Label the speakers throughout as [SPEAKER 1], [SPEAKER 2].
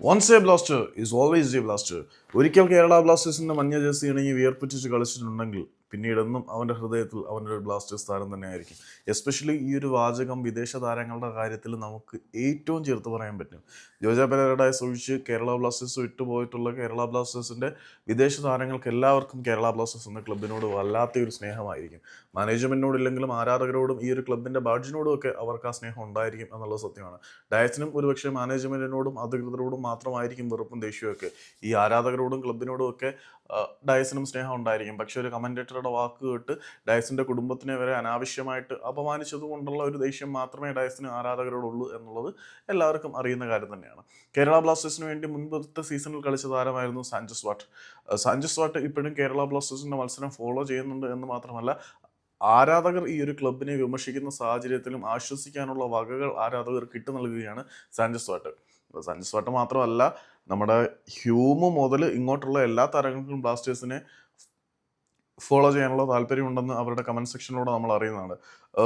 [SPEAKER 1] Once a blaster is always a blaster ഒരിക്കൽ കേരള ബ്ലാസ്റ്റേഴ്സിന്റെ മഞ്ഞ ജേഴ്സി ഇണങ്ങി വിയർപ്പിച്ച് കളിച്ചിട്ടുണ്ടെങ്കിൽ പിന്നീടെന്നും അവന്റെ ഹൃദയത്തിൽ അവന്റെ ഒരു ബ്ലാസ്റ്റേഴ്സ് താരം തന്നെയായിരിക്കും. എസ്പെഷ്യലി ഈ ഒരു വാചകം വിദേശ താരങ്ങളുടെ കാര്യത്തിൽ നമുക്ക് ഏറ്റവും ചേർത്ത് പറയാൻ പറ്റും. ജോജ പെരഡൈസ് ഒഴിച്ച് കേരള ബ്ലാസ്റ്റേഴ്സ് വിട്ടുപോയിട്ടുള്ള കേരള ബ്ലാസ്റ്റേഴ്സിന്റെ വിദേശ താരങ്ങൾക്ക് എല്ലാവർക്കും കേരള ബ്ലാസ്റ്റേഴ്സ് എന്ന ക്ലബിനോട് വല്ലാത്ത ഒരു സ്നേഹമായിരിക്കും. മാനേജ്മെന്റിനോടില്ലെങ്കിലും ആരാധകരോടും ഈ ഒരു ക്ലബിന്റെ ബാഡ്ജിനോടും ഒക്കെ അവർക്ക് ആ സ്നേഹം ഉണ്ടായിരിക്കും എന്നുള്ളത് സത്യമാണ്. ഡയസിനും ഒരുപക്ഷെ മാനേജ്മെന്റിനോടും അധികൃതരോടും മാത്രമായിരിക്കും വെറുപ്പും ദേഷ്യമൊക്കെ. ഈ ആരാധകരോടും ക്ലബിനോടും ഒക്കെ ഡയസിനും സ്നേഹം ഉണ്ടായിരിക്കും. പക്ഷെ ഒരു കമന്റേറ്ററുടെ വാക്ക് കേട്ട് ഡയസിന്റെ കുടുംബത്തിനെ വരെ അനാവശ്യമായിട്ട് അപമാനിച്ചതുകൊണ്ടുള്ള ഒരു ദേഷ്യം മാത്രമേ ഡയസിന് ആരാധകരോടുള്ളൂ എന്നുള്ളത് എല്ലാവർക്കും അറിയുന്ന കാര്യം തന്നെയാണ്. കേരള ബ്ലാസ്റ്റേഴ്സിന് വേണ്ടി മുൻപത്തെ സീസണിൽ കളിച്ച താരമായിരുന്നു സാഞ്ചസ് വാട്ട്. സാഞ്ചസ് വാട്ട് ഇപ്പോഴും കേരള ബ്ലാസ്റ്റേഴ്സിന്റെ മത്സരം ഫോളോ ചെയ്യുന്നുണ്ട് എന്ന് മാത്രമല്ല ആരാധകർ ഈ ഒരു ക്ലബിനെ വിമർശിക്കുന്ന സാഹചര്യത്തിലും ആശ്വസിക്കാനുള്ള വകകൾ ആരാധകർക്ക് കിട്ടു നൽകുകയാണ് സാഞ്ചസ് വാട്ട്. സാഞ്ചസ് വാട്ട് മാത്രമല്ല നമ്മുടെ ഹ്യൂമ് മുതൽ ഇങ്ങോട്ടുള്ള എല്ലാ താരങ്ങൾക്കും ബ്ലാസ്റ്റേഴ്സിനെ ഫോളോ ചെയ്യാനുള്ള താല്പര്യമുണ്ടെന്ന് അവരുടെ കമന്റ് സെക്ഷനിലൂടെ നമ്മൾ അറിയുന്നതാണ്.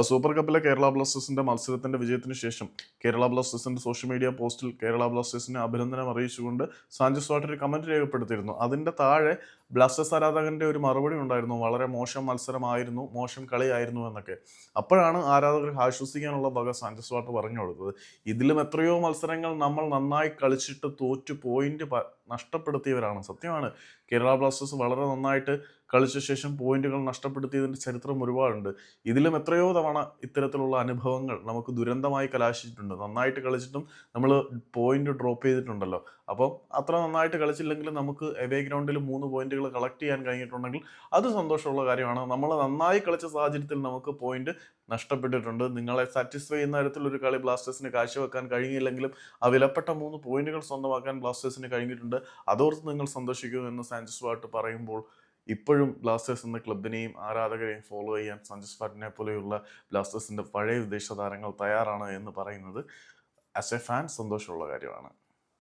[SPEAKER 1] സൂപ്പർ കപ്പിലെ കേരള ബ്ലാസ്റ്റേഴ്സിന്റെ മത്സരത്തിന്റെ വിജയത്തിന് ശേഷം കേരള ബ്ലാസ്റ്റേഴ്സിന്റെ സോഷ്യൽ മീഡിയ പോസ്റ്റിൽ കേരള ബ്ലാസ്റ്റേഴ്സിനെ അഭിനന്ദനം അറിയിച്ചുകൊണ്ട് സാഞ്ചസ് വാട്ടർ ഒരു കമന്റ് രേഖപ്പെടുത്തിയിരുന്നു. അതിന്റെ താഴെ ബ്ലാസ്റ്റേഴ്സ് ആരാധകന്റെ ഒരു മറുപടി ഉണ്ടായിരുന്നു. വളരെ മോശം മത്സരമായിരുന്നു മോശം കളിയായിരുന്നു എന്നൊക്കെ. അപ്പോഴാണ് ആരാധകർ ആശ്വസിക്കാനുള്ള വക സാഞ്ചസ് വാട്ടർ പറഞ്ഞു കൊടുത്തത്. ഇതിലും എത്രയോ മത്സരങ്ങൾ നമ്മൾ നന്നായി കളിച്ചിട്ട് തോറ്റു പോയിന്റ് നഷ്ടപ്പെടുത്തിയവരാണ്. സത്യമാണ്. കേരള ബ്ലാസ്റ്റേഴ്സ് വളരെ നന്നായിട്ട് കളിച്ച ശേഷം പോയിന്റുകൾ നഷ്ടപ്പെടുത്തിയതിന്റെ ചരിത്രം ഒരുപാടുണ്ട്. ഇതിലും എത്രയോ തവണ ഇത്തരത്തിലുള്ള അനുഭവങ്ങൾ നമുക്ക് ദുരന്തമായി കലാശിച്ചിട്ടുണ്ട്. നന്നായിട്ട് കളിച്ചിട്ടും നമ്മൾ പോയിന്റ് ഡ്രോപ്പ് ചെയ്തിട്ടുണ്ടല്ലോ. അപ്പം അത്ര നന്നായിട്ട് കളിച്ചില്ലെങ്കിലും നമുക്ക് എവേ ഗ്രൗണ്ടിൽ മൂന്ന് പോയിന്റുകൾ കളക്ട് ചെയ്യാൻ കഴിഞ്ഞിട്ടുണ്ടെങ്കിൽ അത് സന്തോഷമുള്ള കാര്യമാണ്. നമ്മൾ നന്നായി കളിച്ച സാഹചര്യത്തിൽ നമുക്ക് പോയിന്റ് നഷ്ടപ്പെട്ടിട്ടുണ്ട്. നിങ്ങളെ സാറ്റിസ്ഫൈ ചെയ്യുന്ന തരത്തിലൊരു കളി ബ്ലാസ്റ്റേഴ്സിന് കാഴ്ചവെക്കാൻ കഴിഞ്ഞില്ലെങ്കിലും ആ വിലപ്പെട്ട മൂന്ന് പോയിന്റുകൾ സ്വന്തമാക്കാൻ ബ്ലാസ്റ്റേഴ്സിന് കഴിഞ്ഞിട്ടുണ്ട്. അതോർത്ത് നിങ്ങൾ സന്തോഷിക്കൂ എന്ന് സാഞ്ചസ് വാട്ട് പറയുമ്പോൾ ഇപ്പോഴും ബ്ലാസ്റ്റേഴ്സ് എന്ന ക്ലബിനെയും ആരാധകരെയും ഫോളോ ചെയ്യാൻ സഞ്ജസ് ഫാറ്റിനെ പോലെയുള്ള ബ്ലാസ്റ്റേഴ്സിന്റെ പഴയ വിദേശ താരങ്ങൾ തയ്യാറാണ് എന്ന് പറയുന്നത്. ആസ് എ ഫാൻ സന്തോഷമുള്ള കാര്യമാണ്.